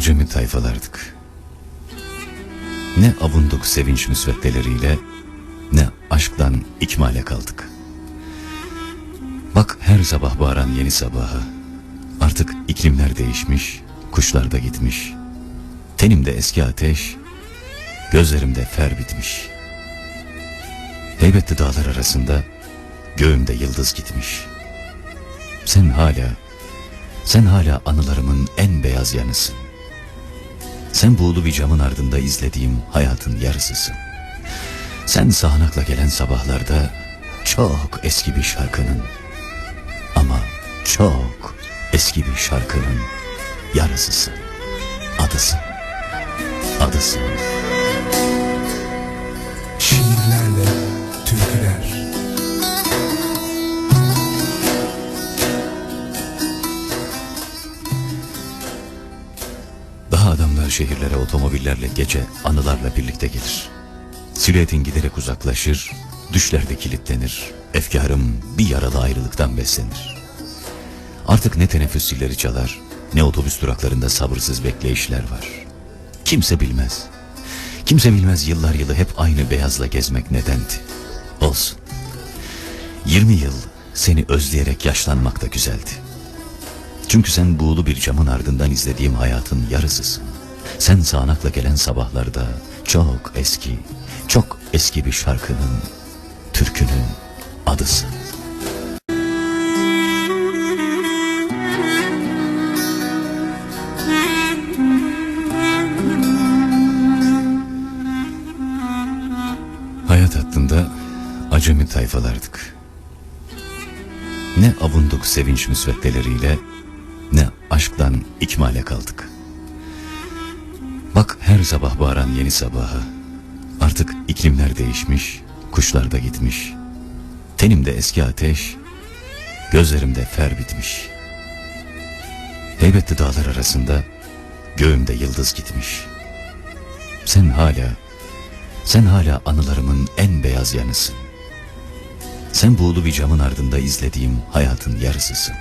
tayfalardık. Ne avunduk sevinç müsveddeleriyle, ne aşktan ikmale kaldık. Bak her sabah bağıran yeni sabaha, artık iklimler değişmiş, kuşlar da gitmiş. Tenimde eski ateş, gözlerimde fer bitmiş. Heybetli dağlar arasında, göğümde yıldız gitmiş. Sen hala, sen hala anılarımın en beyaz yanısın. Sen buğulu bir camın ardında izlediğim hayatın yarısısın. Sen sağanakla gelen sabahlarda çok eski bir şarkının ama çok eski bir şarkının yarısısın. Adısın. Adısın. Şiirlerle Adamlar şehirlere otomobillerle gece anılarla birlikte gelir. Silüetin giderek uzaklaşır, düşlerde kilitlenir. Efkarım bir yaralı ayrılıktan beslenir. Artık ne teneffüs zilleri çalar, ne otobüs duraklarında sabırsız bekleyişler var. Kimse bilmez. Kimse bilmez yıllar yılı hep aynı beyazla gezmek nedendi. Olsun. 20 yıl seni özleyerek yaşlanmak da güzeldi. Çünkü sen buğulu bir camın ardından izlediğim hayatın yarısısın. Sen sağanakla gelen sabahlarda çok eski, çok eski bir şarkının, türkünün adısın. Hayat hattında acemi tayfalardık. Ne avunduk sevinç müsveddeleriyle, ne aşktan ikmale kaldık. Bak her sabah bağıran yeni sabaha, artık iklimler değişmiş, kuşlar da gitmiş. Tenimde eski ateş, gözlerimde fer bitmiş. Heybetli dağlar arasında, göğümde yıldız gitmiş. Sen hala, sen hala anılarımın en beyaz yanısın. Sen buğulu bir camın ardında izlediğim hayatın yarısısın.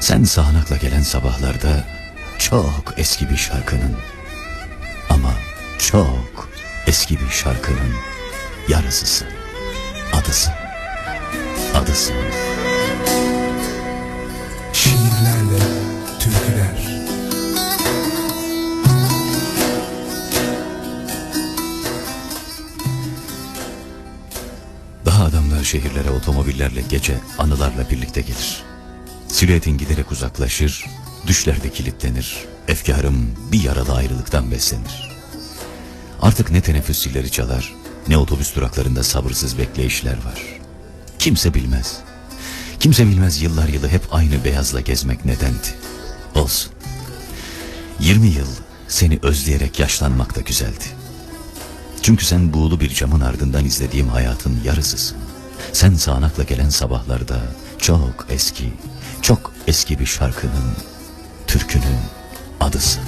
Sen sağanakla gelen sabahlarda çok eski bir şarkının çok eski bir şarkının yarısısın. Adısın. Adısın. Şiirlerle türküler Daha adamlar şehirlere otomobillerle gece anılarla birlikte gelir. Silüetin giderek uzaklaşır, düşlerde kilitlenir. Efkarım bir yaralı ayrılıktan beslenir. Artık ne teneffüs zilleri çalar, ne otobüs duraklarında sabırsız bekleyişler var. Kimse bilmez. Kimse bilmez yıllar yılı hep aynı beyazla gezmek nedendi. Olsun. 20 yıl seni özleyerek yaşlanmak da güzeldi. Çünkü sen buğulu bir camın ardından izlediğim hayatın yarısısın. Sen sağanakla gelen sabahlarda çok eski, çok eski bir şarkının, türkünün adısın.